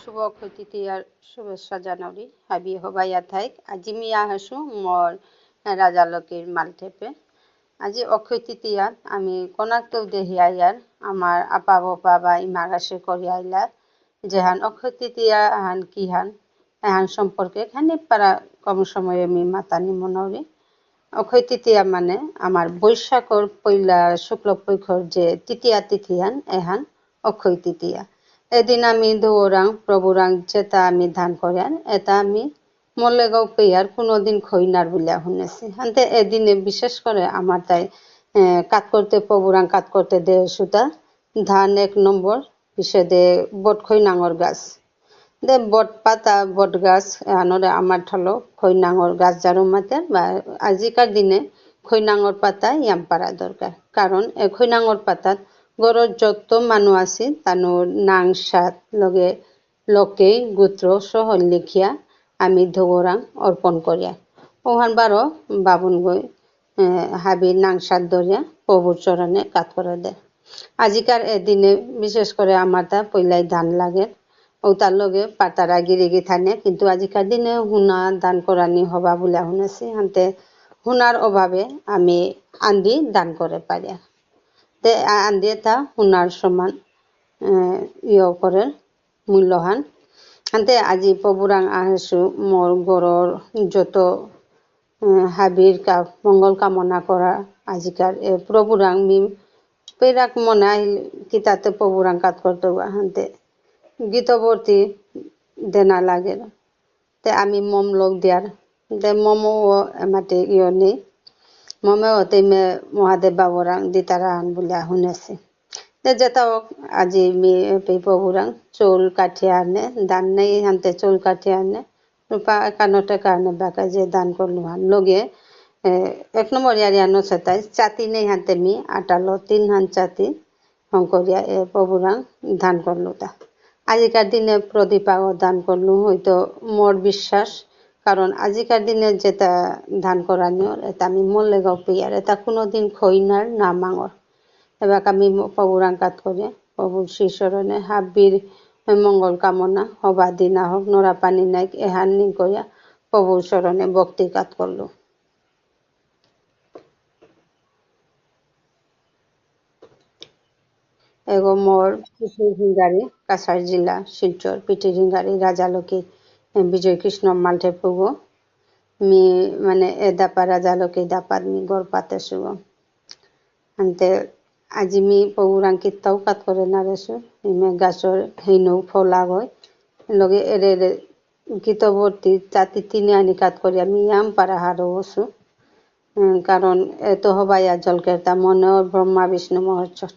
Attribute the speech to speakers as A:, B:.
A: শুভ অক্ষয় শুভেচ্ছা জানৰি হাবি সবাই ঠাইক আজি মি আহাছো মোৰ ৰাজালকীৰ মালঠেপে আজি আমি দেহি আইয়ার আমার আপা বাপা বা ইমাগাসে করি আইলা। যেহান অক্ষয় তৃতীয়া হান কি হান, এহান সম্পর্কে খানিক পারা কম সময়ে আমি মাতানি মনরি অক্ষয় তৃতীয়া মানে আমার বৈশাখর পৈলা শুক্লপক্ষর যে তৃতীয়া তিথি হান, এহান অক্ষয় তৃতীয়া এদিন আমি দৌরাং প্রভুরাং যেটা আমি ধান করেন এটা আমি মল্লেগাঁও পেয়ার কোনোদিন খৈনার বলে শুনেছি হান্তে এদিনে বিশেষ করে আমার তাই কাত করতে প্রভুরাং কাত করতে দে সুতা ধান এক নম্বর পিছে দে বট খৈ নাঙর গাছ। দে বট পাতা বট গাছ আনরে আমার ঠলো খৈ নাঙর গাছ যারো মাতে, বা আজিকার দিনে খৈ নাঙর পাতা ইয়াম পারা দরকার কারণ এই খৈ নাঙর পাতাত গড়ৰ যত মানুহ আছে তানোর নাং সাত লগে লকে গোত্র সহ লিখিয়া আমি ধগরাং অর্পণ করিয়া। ওহান বারো বাবন গই হাবির নাংসাত দরিয়া প্রভুর চরণে কাত করে দেয়। আজিকার এদিনে বিশেষ করে আমার তা পইলাই ধান লাগে। ও তার লগে পাতারা গিরে গি থানে, কিন্তু আজিকার দিনে হুনা দান করানি হবা বলে শুনেছি। হান্তে হুনার অভাবে আমি আন্দি দান করে পারি তে আন্দি তা হুনার সমান ইয় করে মূল্যহান। হান্তে আজি প্রভুরাং আহেসু মোর গড়র যত হাবির কা, মঙ্গল কামনা করা আজিকার। এ, প্রভুরাং মিম পেরাক মনে কিতাতে প্রভুরাং কাত করতে হান্তে গীতবর্তী দেনা লাগে। তে আমি মম লোক দিয়ার। দে মমো এমাতে ইয় নেই। মমে হতে মে মহাদেব বাবুরাং দিতারা আন বলে শুনেছি হোক আজি প্রভুরাং, চুল কাঠিয়ে আনে, দান নেই হানতে চুল কাঠিয়ে আনে। রূপা একান্নটা কারণে বাঁকা যে দান করল হান। লগে এক নম্বর ইয়ারিয়ানো সেতাই, চাতি নেই হানতে মি, আটালো তিন হান চাতি শঙ্করিয়া, এ প্রভুরাং দান করল তা। আজিকার দিনে প্রদীপাও দান করল, হয়তো মোর বিশ্বাস কারণ আজিকার দিনে যেটা ধান করানিও এটা আমি মরলে গাও পেয়ার এটা কোনোদিন খৈনার না মাঙর। এবার আমি প্রভুরাং কাত করে, প্রভুর শ্রীচরণে হাবির মঙ্গল কামনা, হবা দিনা হোক, নরা পানি নাইক এহান নি কইয়া প্রভুর চরণে ভক্তি কাত করল। এগো মোর পিঠির হিঙ্গারি, কাছাড় জেলা, শিলচর পিঠির হিঙ্গারি রাজালকী কৃষ্ণ মাল্টে প্রভু, মি মানে দাপা রাজালকী দাপাত মি গড় পাতে শুভ। আনতে আজি মি প্রভুরাং কিত্তাও কাত করে নারেছো ইমে গাছর হেইনৌ ফলা গয় লগে এরে এরে গীতবর্তী জাতি তিনি আনি কাত করি আমি ইয়াম পারা হারো বসু। কারণ এত হবাইয়া জলকের তা মনে ব্রহ্মা বিষ্ণু মহোৎসব